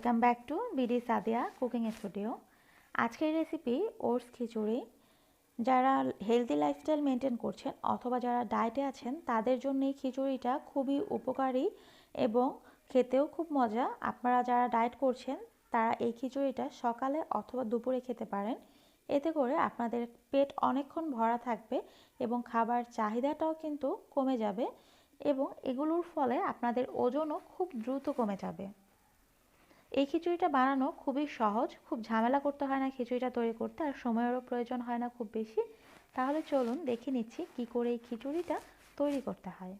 Welcome back to BD Sadia cooking studio আজকের recipe oats khichuri. যারা healthy lifestyle maintain করছেন অথবা যারা ডায়েটে আছেন, তাদের জন্য এই খিচুড়িটা খুবই উপকারী এবং খেতেও খুব মজা। আপনারা যারা ডায়েট করছেন, তারা এই খিচুড়িটা সকালে অথবা দুপুরে খেতে পারেন। এতে করে আপনাদের পেট অনেকক্ষণ ভরা থাকবে এবং খাবার চাহিদাটাও কিন্তু কমে যাবে এবং এগুলোর ফলে আপনাদের ওজনও খুব দ্রুত কমে যাবে। এই খিচুড়িটা বানানো খুবই সহজ, খুব ঝামেলা করতে হয় না খিচুড়িটা তৈরি করতে আর সময়েরও প্রয়োজন হয় না খুব বেশি। তাহলে চলুন দেখে নিচ্ছি কি করে এই খিচুড়িটা তৈরি করতে হয়।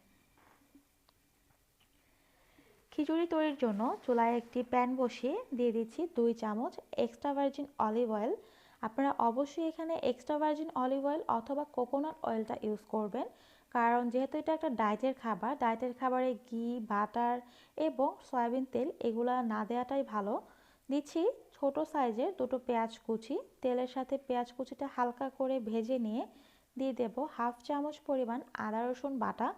খিচুড়ি তৈরির জন্য চুলায় একটি প্যান বসিয়ে দিয়ে দিচ্ছি দুই চামচ এক্সট্রা ভার্জিন অলিভ অয়েল। আপনারা অবশ্যই এখানে এক্সট্রা ভার্জিন অলিভ অয়েল অথবা কোকোনাট অয়েলটা ইউজ করবেন। কারণ যেহেতু এটা একটা ডায়েটের খাবার, ডায়েটের খাবারে ঘি, বাটার এবং সয়াবিন তেল এগুলো না দেওয়াটাই ভালো। দিচ্ছি ছোট সাইজের দুটো পেঁয়াজ কুচি। তেলের সাথে পেঁয়াজ কুচিটা হালকা করে ভেজে নিয়ে দিয়ে দেব হাফ চামচ পরিমাণ আদা, রসুন বাটা।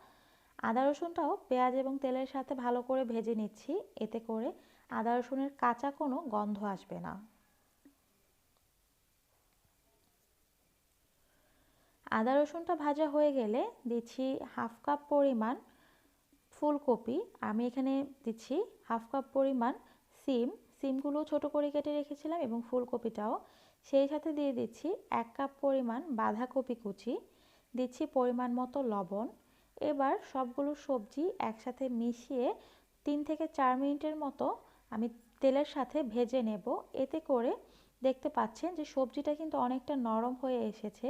আদা, রসুনটাও পেঁয়াজ এবং তেলের সাথে ভালো করে ভেজে নিচ্ছি। এতে করে আদা, রসুনের কাঁচা কোনো গন্ধ আসবে না। আদা রসুনটা ভাজা হয়ে গেলে দিচ্ছি হাফ কাপ পরিমাণ ফুলকপি। আমি এখানে দিচ্ছি হাফ কাপ পরিমাণ সিম। সিমগুলো ছোট করে কেটে রেখেছিলাম এবং ফুলকপিটাও। সেই সাথে দিয়ে দিচ্ছি এক কাপ পরিমাণ বাঁধাকপি কুচি। দিচ্ছি পরিমাণ মতো লবণ। এবার সবগুলো সবজি একসাথে মিশিয়ে তিন থেকে চার মিনিটের মতো আমি তেলের সাথে ভেজে নেব। এতে করে দেখতে পাচ্ছেন যে সবজিটা কিন্তু অনেকটা নরম হয়ে এসেছে।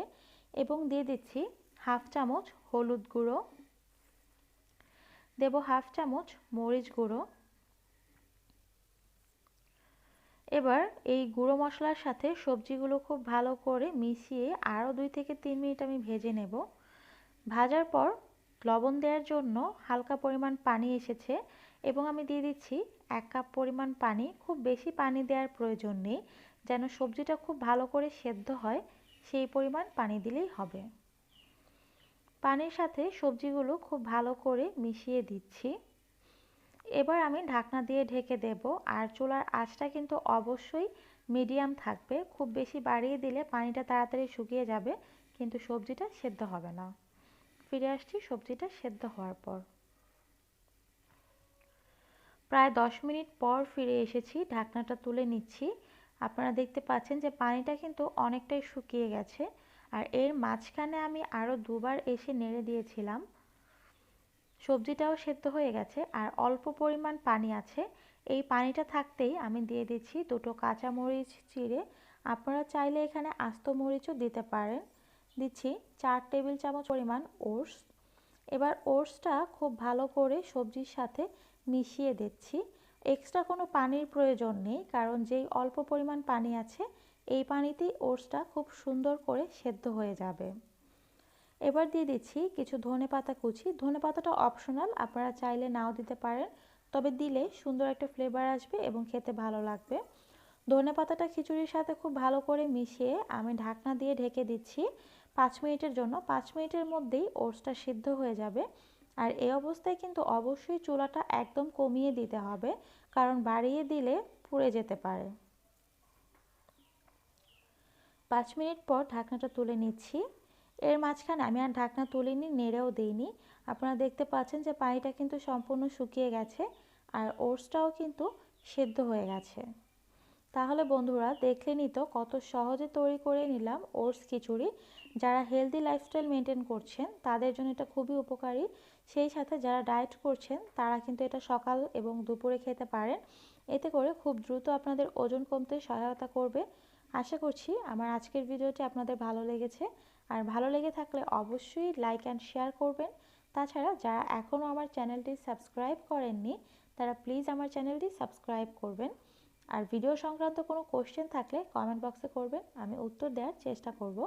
এবং দিয়ে দিচ্ছি হাফ চামচ হলুদ গুঁড়ো। দেব হাফ চামচ মরিচ গুঁড়ো। এবার এই গুঁড়ো মশলার সাথে সবজিগুলো খুব ভালো করে মিশিয়ে আরও দুই থেকে তিন মিনিট আমি ভেজে নেব। ভাজার পর লবণ দেওয়ার জন্য হালকা পরিমাণ পানি এসেছে এবং আমি দিয়ে দিচ্ছি এক কাপ পরিমাণ পানি। খুব বেশি পানি দেওয়ার প্রয়োজন নেই, যেন সবজিটা খুব ভালো করে সেদ্ধ হয়। সেই পরিমাণ পানি দিলেই হবে। পানির সাথে সবজিগুলো খুব ভালো করে মিশিয়ে দিচ্ছি। এবার আমি ঢাকনা দিয়ে ঢেকে দেব আর চুলার আঁচটা কিন্তু অবশ্যই মিডিয়াম থাকবে। খুব বেশি বাড়িয়ে দিলে পানিটা তাড়াতাড়ি শুকিয়ে যাবে, কিন্তু সবজিটা সেদ্ধ হবে না। ফিরে আসছি সবজিটা সেদ্ধ হওয়ার পর। প্রায় দশ মিনিট পর ফিরে এসেছি, ঢাকনাটা তুলে নিচ্ছি। আপনারা দেখতে পাচ্ছেন যে পানিটা কিন্তু অনেকটাই শুকিয়ে গেছে। আর এর মাঝখানে আমি আরও দুবার এসে নেড়ে দিয়েছিলাম। সবজিটাও সেদ্ধ হয়ে গেছে আর অল্প পরিমাণ পানি আছে। এই পানিটা থাকতেই আমি দিয়ে দিচ্ছি দুটো কাঁচা মরিচ চিড়ে। আপনারা চাইলে এখানে আস্ত মরিচও দিতে পারেন। দিচ্ছি চার টেবিল চামচ পরিমাণ ওটস। এবার ওটসটা খুব ভালো করে সবজির সাথে মিশিয়ে দিচ্ছি। এক্সট্রা কোনো পানির প্রয়োজন নেই, কারণ যেই অল্প পরিমাণ পানি আছে, এই পানিতেই ওটসটা খুব সুন্দর করে সেদ্ধ হয়ে যাবে। এবার দিয়ে দিচ্ছি কিছু ধনে পাতা কুচি। ধনে পাতাটা অপশনাল আপনারা চাইলে নাও দিতে পারেন, তবে দিলে সুন্দর একটা ফ্লেভার আসবে এবং খেতে ভালো লাগবে। ধনে পাতাটা খিচুড়ির সাথে খুব ভালো করে মিশিয়ে আমি ঢাকনা দিয়ে ঢেকে দিচ্ছি। পাঁচ মিনিটের জন্য, পাঁচ মিনিটের মধ্যেই ওটসটা সিদ্ধ হয়ে যাবে। আর এই অবস্থায় কিন্তু অবশ্যই চুলাটা একদম কমিয়ে দিতে হবে, কারণ বাড়িয়ে দিলে পুড়ে যেতে পারে। পাঁচ মিনিট পর ঢাকনাটা তুলে নিচ্ছি। এর মাঝখানে আমি আর ঢাকনা তুলিনি, নেড়েও দিইনি। আপনারা দেখতে পাচ্ছেন যে পানিটা কিন্তু সম্পূর্ণ শুকিয়ে গেছে আর ওটসটাও কিন্তু সেদ্ধ হয়ে গেছে। তাহলে বন্ধুরা, দেখলেনই তো কত সহজে তৈরি করে নিলাম ওটস খিচুড়ি। যারা হেলদি লাইফস্টাইল মেনটেন করছেন, তাদের জন্য এটা খুবই উপকারী। সেই সাথে যারা ডায়েট করছেন, তারা কিন্তু এটা সকাল এবং দুপুরে খেতে পারেন। এতে করে খুব দ্রুত আপনাদের ওজন কমতে সহায়তা করবে। আশা করছি আমার আজকের ভিডিওটি আপনাদের ভালো লেগেছে। আর ভালো লেগে থাকলে অবশ্যই লাইক অ্যান্ড শেয়ার করবেন। তাছাড়া যারা এখনও আমার চ্যানেলটি সাবস্ক্রাইব করেননি, তারা প্লিজ আমার চ্যানেলটি সাবস্ক্রাইব করবেন। আর ভিডিও সংক্রান্ত কোনো কোশ্চেন থাকলে কমেন্ট বক্সে করবেন, আমি উত্তর দেওয়ার চেষ্টা করব।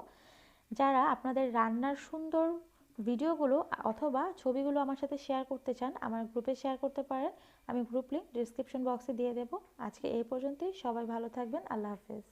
যারা আপনাদের রান্নার সুন্দর ভিডিওগুলো অথবা ছবিগুলো আমার সাথে শেয়ার করতে চান, আমার গ্রুপে শেয়ার করতে পারেন, আমি গ্রুপ লিঙ্ক ডিসক্রিপশন বক্সে দিয়ে দেবো। আজকে এই পর্যন্তই, সবাই ভালো থাকবেন, আল্লাহ হাফেজ।